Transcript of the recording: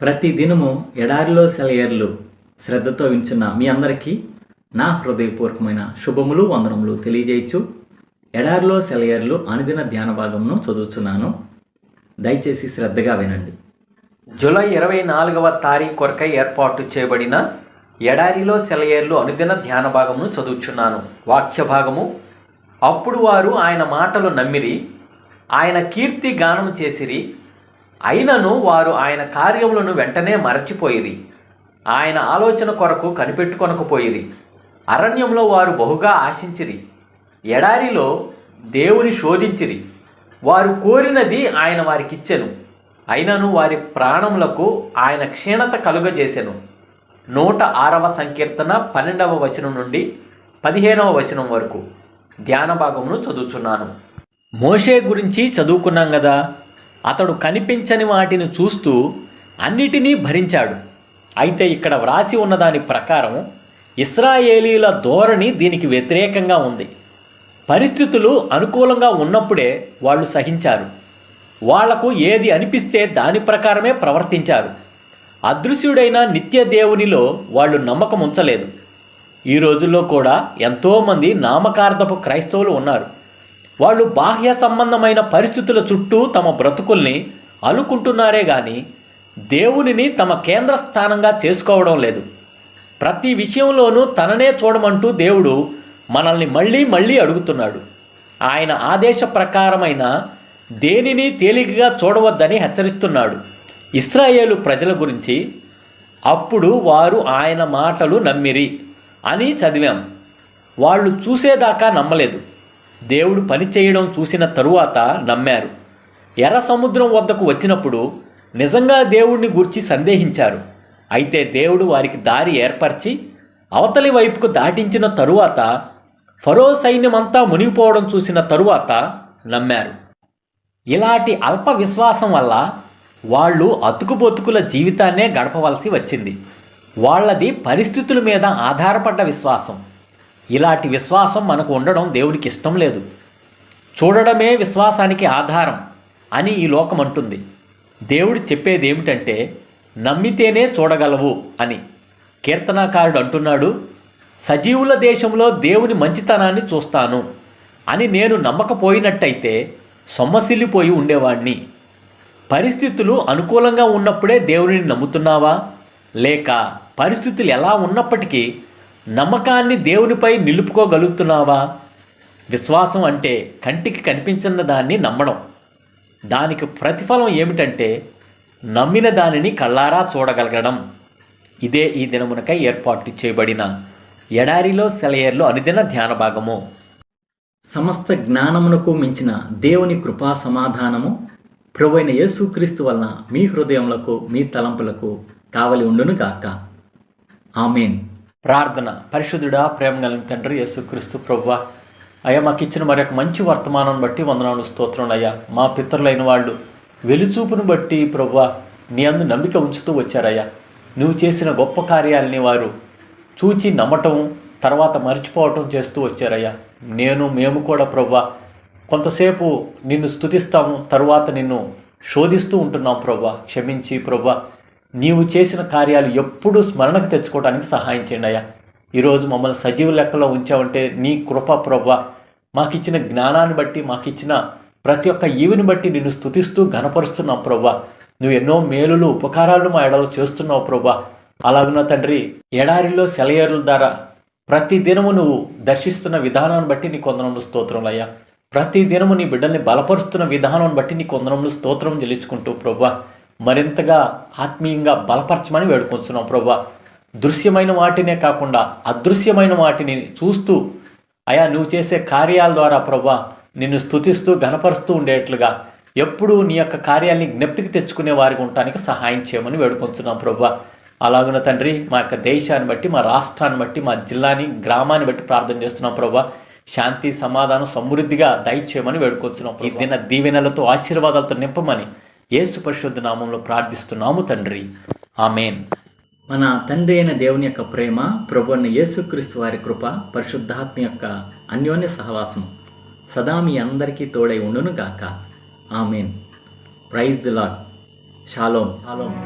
ప్రతి దినము ఎడారిలో సెలయర్లు శ్రద్ధతో వించున్న మీ అందరికీ నా హృదయపూర్వకమైన శుభములు వందనములు తెలియజేయచ్చు. ఎడారిలో సెలయర్లు అనుదిన ధ్యాన భాగమును చదువుతున్నాను దయచేసి శ్రద్ధగా వినండి. జూలై ఇరవై నాలుగవ తారీఖు కొరకై ఏర్పాటు చేయబడిన ఎడారిలో సెలయేర్లు అనుదిన ధ్యాన భాగమును చదువుచున్నాను. వాక్య భాగము అప్పుడు వారు ఆయన మాటలు నమ్మిరి ఆయన కీర్తి గానము చేసిరి అయినను వారు ఆయన కార్యములను వెంటనే మరచిపోయిరి. ఆయన ఆలోచన కొరకు కనిపెట్టుకొనకపోయిరి. అరణ్యంలో వారు బహుగా ఆశించిరి. ఎడారిలో దేవుని శోధించిరి. వారు కోరినది ఆయన వారికిచ్చెను. అయినను వారి ప్రాణములకు ఆయన క్షీణత కలుగజేసెను. నూట ఆరవ సంకీర్తన పన్నెండవ వచనం నుండి పదిహేనవ వచనం వరకు ధ్యాన భాగమును చదువుతున్నాను మోషే గురించి చదువుకున్నాం కదా అతడు కనిపించని వాటిని చూస్తూ అన్నిటినీ భరించాడు. అయితే ఇక్కడ వ్రాసి ఉన్నదాని ప్రకారం ఇస్రాయేలీల ధోరణి దీనికి వ్యతిరేకంగా ఉంది. పరిస్థితులు అనుకూలంగా ఉన్నప్పుడే వాళ్ళు సహించారు. వాళ్ళకు ఏది అనిపిస్తే దాని ప్రకారమే ప్రవర్తించారు. అదృశ్యుడైన నిత్య దేవునిలో వాళ్ళు నమ్మకం ఉంచలేదు ఈ రోజుల్లో కూడా ఎంతోమంది నామకార్థపు క్రైస్తవులు ఉన్నారు. వాళ్ళు బాహ్య సంబంధమైన పరిస్థితుల చుట్టూ తమ బ్రతుకుల్ని అలుకుంటున్నారే కానీ దేవునిని తమ కేంద్ర స్థానంగా చేసుకోవడం లేదు. ప్రతి విషయంలోనూ తననే చూడమంటూ దేవుడు మనల్ని మళ్ళీ మళ్ళీ అడుగుతున్నాడు. ఆయన ఆదేశ ప్రకారమైన దేనిని తేలికగా చూడవద్దని హెచ్చరిస్తున్నాడు. ఇస్రాయేలు ప్రజల గురించి అప్పుడు వారు ఆయన మాటలు నమ్మిరి అని చదివాం. వాళ్ళు చూసేదాకా నమ్మలేదు. దేవుడు పని చేయడం చూసిన తరువాత నమ్మారు. ఎర్ర సముద్రం వద్దకు వచ్చినప్పుడు నిజంగా దేవుడిని గూర్చి సందేహించారు. అయితే దేవుడు వారికి దారి ఏర్పరిచి అవతలి వైపుకు దాటించిన తరువాత ఫరో సైన్యమంతా మునిగిపోవడం చూసిన తరువాత నమ్మారు. ఇలాంటి అల్ప విశ్వాసం వల్ల వాళ్ళు అతుకుబొతుకుల జీవితాన్నే గడపవలసి వచ్చింది. వాళ్ళది పరిస్థితుల మీద ఆధారపడ్డ విశ్వాసం. ఇలాంటి విశ్వాసం మనకు ఉండడం దేవుడికి ఇష్టం లేదు. చూడడమే విశ్వాసానికి ఆధారం అని ఈ లోకం అంటుంది. దేవుడు చెప్పేది ఏమిటంటే నమ్మితేనే చూడగలవు అని. కీర్తనాకారుడు అంటున్నాడు సజీవుల దేశంలో దేవుని మంచితనాన్ని చూస్తాను అని నేను నమ్మకపోయినట్టయితే సొమ్మసిల్లిపోయి ఉండేవాణ్ణి. పరిస్థితులు అనుకూలంగా ఉన్నప్పుడే దేవుడిని నమ్ముతున్నావా? లేక పరిస్థితులు ఎలా ఉన్నప్పటికీ నమ్మకాన్ని దేవునిపై నిలుపుకోగలుగుతున్నావా? విశ్వాసం అంటే కంటికి కనిపించిన దాన్ని నమ్మడం. దానికి ప్రతిఫలం ఏమిటంటే నమ్మిన దానిని కళ్ళారా చూడగలగడం. ఇదే ఈ దినమునకై ఏర్పాటు చేయబడిన ఎడారిలో సెలయేర్లో అనుదిన ధ్యాన భాగము. సమస్త జ్ఞానమునకు మించిన దేవుని కృపా సమాధానము ప్రభువైన యేసుక్రీస్తు వలన మీ హృదయములకు మీ తలంపులకు కావలి ఉండును గాక ఆమెన్. ప్రార్థన. పరిశుద్ధుడా ప్రేమ కలిగిన తండ్రి యేసుక్రీస్తు ప్రభువ అయ్యా మాకు ఇచ్చిన మరి ఒక మంచి వర్తమానం బట్టి వందనాలు స్తోత్రం అయ్యా. మా పితరులైన వాళ్ళు వెలుచూపును బట్టి ప్రభువ నీ అందు నమ్మిక ఉంచుతూ వచ్చారయ్యా. నువ్వు చేసిన గొప్ప కార్యాలని వారు చూచి నమ్మటం తర్వాత మర్చిపోవటం చేస్తూ వచ్చారయ్యా. నేను మేము కూడా ప్రభా కొంతసేపు నిన్ను స్తుతిస్తాము తరువాత నిన్ను శోధిస్తూ ఉంటున్నాం ప్రభా క్షమించి ప్రభా నీవు చేసిన కార్యాలు ఎప్పుడూ స్మరణకు తెచ్చుకోవడానికి సహాయం చేయండి అయ్యా. ఈరోజు మమ్మల్ని సజీవ లెక్కలో ఉంచావంటే నీ కృప ప్రభ మాకిచ్చిన జ్ఞానాన్ని బట్టి మాకిచ్చిన ప్రతి ఒక్క ఈవిని బట్టి నిన్ను స్తుతిస్తూ ఘనపరుస్తున్నాం ప్రభా నువ్వు ఎన్నో మేలులు ఉపకారాలు మా ఎడలో చేస్తున్నావు ప్రభా అలాగున్న తండ్రి ఎడారిలో సెలయేరుల ద్వారా ప్రతి దినము నువ్వు దర్శిస్తున్న విధానాన్ని బట్టి నీ కొందనములు స్తోత్రములు అయ్యా. ప్రతి దినము నీ బిడ్డల్ని బలపరుస్తున్న విధానం బట్టి నీ కొందనములు స్తోత్రం చెల్లించుకుంటూ ప్రభా మరింతగా ఆత్మీయంగా బలపరచమని వేడుకొస్తున్నాం ప్రభా. దృశ్యమైన వాటినే కాకుండా అదృశ్యమైన వాటిని చూస్తూ అయా నువ్వు చేసే కార్యాల ద్వారా ప్రభా నిన్ను స్తుతిస్తూ గనపరుస్తూ ఉండేట్లుగా ఎప్పుడూ నీ యొక్క కార్యాన్ని జ్ఞప్తికి తెచ్చుకునే వారికి ఉండటానికి సహాయం చేయమని వేడుకొంచున్నాం ప్రభా. అలాగున తండ్రి మా యొక్క దేశాన్ని బట్టి మా రాష్ట్రాన్ని బట్టి మా జిల్లాని గ్రామాన్ని బట్టి ప్రార్థన చేస్తున్నాం ప్రభా. శాంతి సమాధానం సమృద్ధిగా దయచేయమని వేడుకొచ్చున్నాం ఈ దిన దీవెనలతో ఆశీర్వాదాలతో నింపమని యేసు పరిశుద్ధ నామంలో ప్రార్థిస్తున్నాము తండ్రి. ఆమెన్. మన తండ్రి అయిన దేవుని యొక్క ప్రేమ ప్రభు అయిన యేసుక్రీస్తు వారి కృప పరిశుద్ధాత్మ యొక్క అన్యోన్య సహవాసం సదా మీ అందరికీ తోడై ఉండును గాక ఆమెన్. ప్రైజ్ ది లాడ్ షాలోమ్ షాలోమ్